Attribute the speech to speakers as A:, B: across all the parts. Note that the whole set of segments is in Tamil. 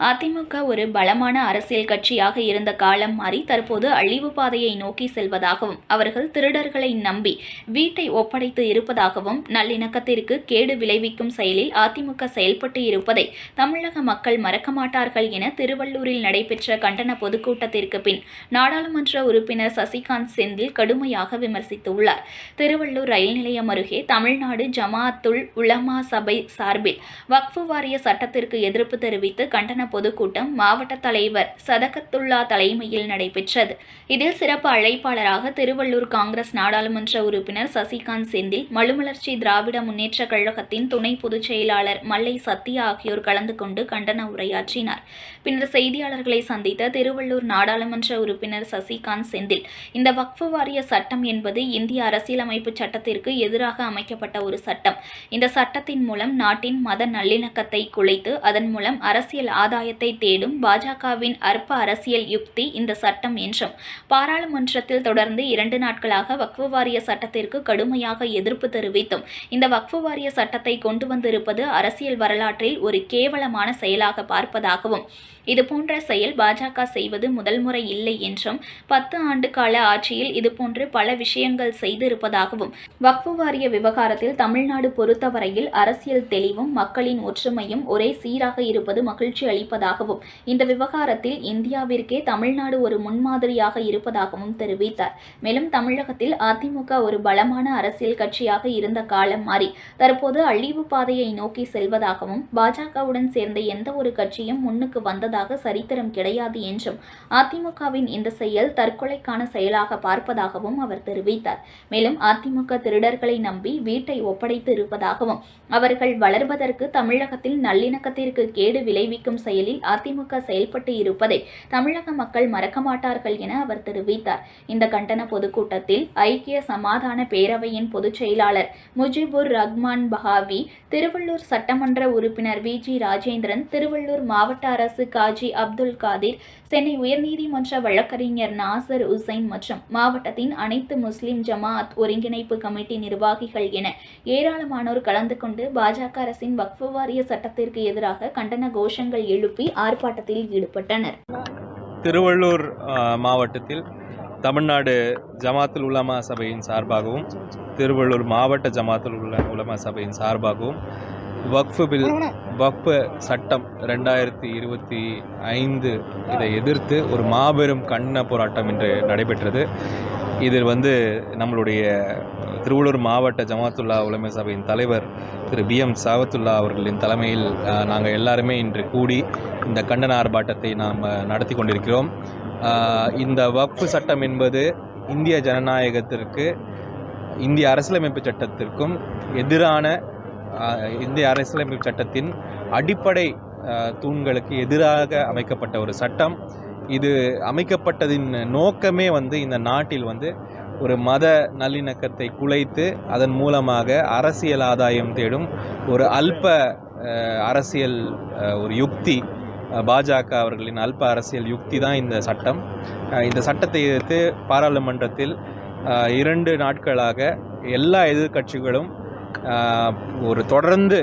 A: அதிமுக ஒரு பலமான அரசியல் கட்சியாக இருந்த காலம் மாறி தற்போது அழிவு பாதையை நோக்கி செல்வதாகவும் அவர்கள் திருடர்களை நம்பி வீட்டை ஒப்படைத்து இருப்பதாகவும் நல்லிணக்கத்திற்கு கேடு விளைவிக்கும் செயலில் அதிமுக செயல்பட்டு இருப்பதை தமிழக மக்கள் மறக்க மாட்டார்கள் என திருவள்ளூரில் நடைபெற்ற கண்டன பொதுக்கூட்டத்திற்கு பின் நாடாளுமன்ற உறுப்பினர் சசிகாந்த் செந்தில் கடுமையாக விமர்சித்துள்ளார். திருவள்ளூர் ரயில் நிலையம் அருகே தமிழ்நாடு ஜமாஅத்துல் உலமா சபை சார்பில் வக்ஃபு வாரிய சட்டத்திற்கு எதிர்ப்பு தெரிவித்து கண்டன பொதுக்கூட்டம் மாவட்ட தலைவர் சதகத்துல்லா தலைமையில் நடைபெற்றது. இதில் சிறப்பு அழைப்பாளராக திருவள்ளூர் காங்கிரஸ் நாடாளுமன்ற உறுப்பினர் சசிகாந்த் செந்தில் மலுமலர்ச்சி திராவிட முன்னேற்றக் கழகத்தின் துணை பொதுச் செயலாளர் மல்லை சத்யா ஆகியோர் கலந்து கொண்டு கண்டன உரையாற்றினார். பின்னர் செய்தியாளர்களை சந்தித்த திருவள்ளூர் நாடாளுமன்ற உறுப்பினர் சசிகாந்த் செந்தில் இந்த வக்ஃபு வாரிய சட்டம் என்பது இந்திய அரசியலமைப்பு சட்டத்திற்கு எதிராக அமைக்கப்பட்ட ஒரு சட்டம். இந்த சட்டத்தின் மூலம் நாட்டின் மத நல்லிணக்கத்தை குலைத்து அதன் மூலம் அரசியல் ஆதாயத்தை தேடும் பாஜகவின் அற்ப அரசியல் யுக்தி இந்த சட்டம் என்றும் பாராளுமன்றத்தில் தொடர்ந்து இரண்டு நாட்களாக வக்ஃபு வாரிய சட்டத்திற்கு கடுமையாக எதிர்ப்பு தெரிவித்தும் இந்த வக்ஃபு வாரிய சட்டத்தை கொண்டு வந்திருப்பது அரசியல் வரலாற்றில் ஒரு கேவலமான செயலாக பார்ப்பதாகவும் இதுபோன்ற செயல் பாஜக செய்வது முதல் முறை இல்லை என்றும் பத்து ஆண்டு கால ஆட்சியில் இதுபோன்று பல விஷயங்கள் செய்திருப்பதாகவும் வக்ஃபு வாரிய விவகாரத்தில் தமிழ்நாடு பொறுத்தவரையில் அரசியல் தெளிவும் மக்களின் ஒற்றுமையும் ஒரே சீராக இருப்பது மகிழ்ச்சி அளிப்பதாகவும் இந்த விவகாரத்தில் இந்தியாவிற்கே தமிழ்நாடு ஒரு முன்மாதிரியாக இருப்பதாகவும் தெரிவித்தார். மேலும் தமிழகத்தில் அதிமுக ஒரு பலமான அரசியல் கட்சியாக இருந்த காலம் மாறி தற்போது அழிவு பாதையை நோக்கி செல்வதாகவும் பாஜகவுடன் சேர்ந்த எந்த ஒரு கட்சியும் முன்னுக்கு வந்ததாக சரித்திரம் கிடையாது என்றும் அதிமுகவின் இந்த செயல் தற்கொலைக்கான செயலாக பார்ப்பதாகவும் அவர் தெரிவித்தார். மேலும் அதிமுக திருடர்களை நம்பி வீட்டை ஒப்படைத்து இருப்பதாகவும் அவர்கள் வளர்வதற்கு தமிழகத்தில் நல்லிணக்கத்திற்கு கேடு விளைவிக்கும் செயலில் அதிமுக செயல்பட்டு இருப்பதை தமிழக மக்கள் மறக்க மாட்டார்கள் என அவர் தெரிவித்தார். இந்த கண்டன பொதுக்கூட்டத்தில் ஐக்கிய சமாதான பேரவையின் பொதுச் செயலாளர் முஜிபுர் ரஹ்மான் பஹாவி திருவள்ளூர் சட்டமன்ற உறுப்பினர் வி. ஜி. ராஜேந்திரன் திருவள்ளூர் மாவட்ட அரசு காஜி அப்துல் காதிர் சென்னை உயர்நீதிமன்ற வழக்கறிஞர் நாசர் உசைன் மற்றும் மாவட்டத்தின் அனைத்து முஸ்லிம் ஜமாஅத் ஒருங்கிணைப்பு கமிட்டி நிர்வாகிகள் என ஏராளமானோர் கலந்து கொண்டு பாஜக அரசின் வக்ஃபு வாரிய சட்டத்திற்கு எதிராக கண்டன கோஷங்கள் எழுப்பி ஆர்ப்பாட்டத்தில் ஈடுபட்டனர்.
B: திருவள்ளூர் மாவட்டத்தில் தமிழ்நாடு ஜமாத்துல் உலமா சபையின் சார்பாகவும் திருவள்ளூர் மாவட்ட ஜமாத்துல் உல உலமா சபையின் சார்பாகவும் வக்ஃபு பில் வக்ஃபு சட்டம் ரெண்டாயிரத்தி இருபத்தி ஐந்து இதை எதிர்த்து ஒரு மாபெரும் கண்ண போராட்டம் இன்று நடைபெற்றது. இதில் வந்து நம்மளுடைய திருவள்ளூர் மாவட்ட ஜமாத்துல்லா உலமா சபையின் தலைவர் திரு பி எம் சாவத்துல்லா அவர்களின் தலைமையில் நாங்கள் எல்லாருமே இன்று கூடி இந்த கண்டன ஆர்ப்பாட்டத்தை நாம் நடத்தி கொண்டிருக்கிறோம். இந்த வக்ஃபு சட்டம் என்பது இந்திய ஜனநாயகத்திற்கு இந்திய அரசியலமைப்பு சட்டத்திற்கும் எதிரான இந்திய அரசியலமைப்பு சட்டத்தின் அடிப்படை தூண்களுக்கு எதிராக அமைக்கப்பட்ட ஒரு சட்டம். இது அமைக்கப்பட்டதின் நோக்கமே வந்து இந்த நாட்டில் வந்து ஒரு மத நல்லிணக்கத்தை குலைத்து அதன் மூலமாக அரசியல் ஆதாயம் தேடும் ஒரு அல்ப அரசியல் ஒரு யுக்தி பாஜக அவர்களின் அல்ப அரசியல் யுக்தி தான் இந்த சட்டம். இந்த சட்டத்தை எதிர்த்து பாராளுமன்றத்தில் இரண்டு நாட்களாக எல்லா எதிர்க்கட்சிகளும் ஒரு தொடர்ந்து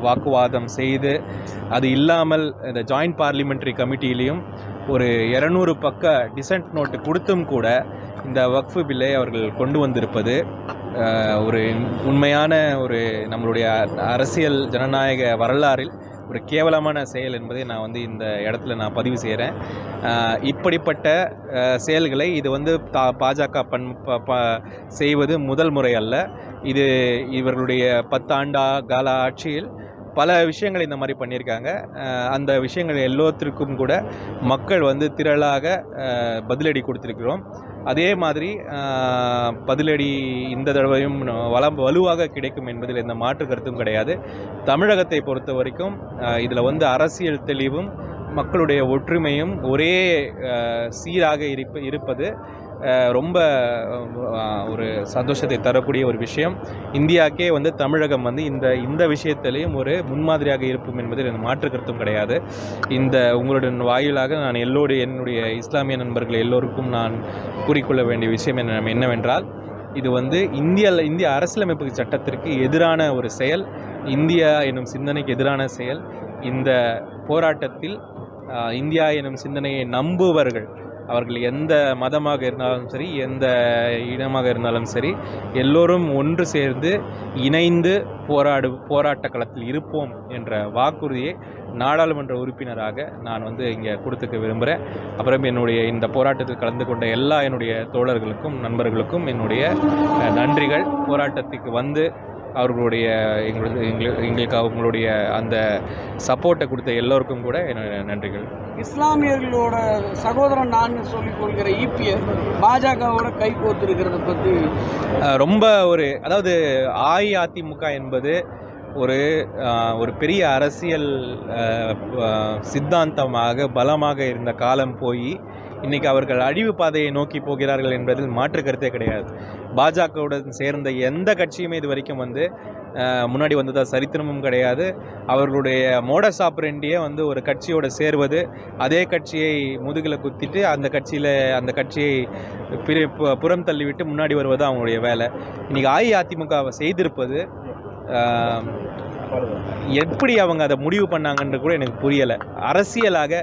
B: வாக்குவாதம் செய்து அது இல்லாமல் இந்த ஜாயிண்ட் பார்லிமெண்ட்ரி கமிட்டியிலையும் ஒரு இரநூறு பக்க டிசன்ட் நோட்டு கொடுத்தும் கூட இந்த வக்ஃபு பில்லை அவர்கள் கொண்டு வந்திருப்பது ஒரு உண்மையான ஒரு நம்மளுடைய அரசியல் ஜனநாயக வரலாறில் ஒரு கேவலமான செயல் என்பதை நான் வந்து இந்த இடத்துல நான் பதிவு செய்கிறேன். இப்படிப்பட்ட செயல்களை இது வந்து தா பாஜக பண் ப- ப- செய்வது முதல் முறை அல்ல. இது இவர்களுடைய பத்தாண்டா கால ஆட்சியில் பல விஷயங்கள் இந்த மாதிரி பண்ணியிருக்காங்க. அந்த விஷயங்கள் எல்லோத்திற்கும் கூட மக்கள் வந்து திரளாக பதிலடி கொடுத்துருக்கிறோம். அதே மாதிரி பதிலடி இந்த தடவையும் வளம் வலுவாக கிடைக்கும் என்பதில் எந்த மாற்று கருத்தும் கிடையாது. தமிழகத்தை பொறுத்த வரைக்கும் இதில் வந்து அரசியல் தெளிவும் மக்களுடைய ஒற்றுமையும் ஒரே சீராக இருப்ப இருப்பது ரொம்ப ஒரு சந்தோஷத்தை தரக்கூடிய ஒரு விஷயம். இந்தியாக்கே வந்து தமிழகம் வந்து இந்த இந்த விஷயத்திலையும் ஒரு முன்மாதிரியாக இருக்கும் என்பதில் எந்த மாற்று கருத்தும் கிடையாது. இந்த உங்களுடன் வாயிலாக நான் எல்லோரு என்னுடைய இஸ்லாமிய நண்பர்கள் எல்லோருக்கும் நான் கூறிக்கொள்ள வேண்டிய விஷயம் என்ன என்னவென்றால் இது வந்து இந்திய இந்திய அரசியலமைப்பு சட்டத்திற்கு எதிரான ஒரு செயல். இந்தியா என்னும் சிந்தனைக்கு எதிரான செயல். இந்த போராட்டத்தில் இந்தியா எனும் சிந்தனையை நம்புவர்கள் அவர்கள் எந்த மதமாக இருந்தாலும் சரி எந்த இனமாக இருந்தாலும் சரி எல்லோரும் ஒன்று சேர்ந்து இணைந்து போராடு போராட்ட களத்தில் இருப்போம் என்ற வாக்குறுதியை நாடாளுமன்ற உறுப்பினராக நான் வந்து இங்கே கொடுத்துக்க விரும்புகிறேன். அப்புறம் என்னுடைய இந்த போராட்டத்தில் கலந்து கொண்ட எல்லா என்னுடைய தோழர்களுக்கும் நண்பர்களுக்கும் என்னுடைய நன்றிகள். போராட்டத்துக்கு வந்து அவர்களுடைய எங்களுக்கு எங்களுக்கு எங்களுக்கு அவங்களுடைய அந்த சப்போர்ட்டை கொடுத்த எல்லோருக்கும் கூட என்னுடைய நன்றிகள்.
C: இஸ்லாமியர்களோட சகோதரன் நான் சொல்லிக் கொள்கிற இபிஎஸ் பாஜகவோட கை கோர்த்திருக்கிறத பற்றி
B: ரொம்ப ஒரு அதாவது அஇஅதிமுக என்பது ஒரு ஒரு பெரிய அரசியல் சித்தாந்தமாக பலமாக இருந்த காலம் போய் இன்னைக்கு அவர்கள் அழிவு பாதையை நோக்கி போகிறார்கள் என்பதில் மாற்று கருத்தே கிடையாது. பாஜகவுடன் சேர்ந்த எந்த கட்சியுமே இது வரைக்கும் வந்து முன்னாடி வந்ததாக சரித்திரமும் கிடையாது. அவர்களுடைய மோடஸ் ஆப்ரெண்டியே வந்து ஒரு கட்சியோட சேர்வது அதே கட்சியை முதுகில் குத்திட்டு அந்த கட்சியில் அந்த கட்சியை பிரி புறம் தள்ளிவிட்டு முன்னாடி வருவது அவங்களுடைய வேலை. இன்றைக்கி அஇஅதிமுகவை செய்திருப்பது எப்படி அவங்க அதை முடிவு பண்ணாங்கன்ற கூட எனக்கு புரியலை. அரசியலாக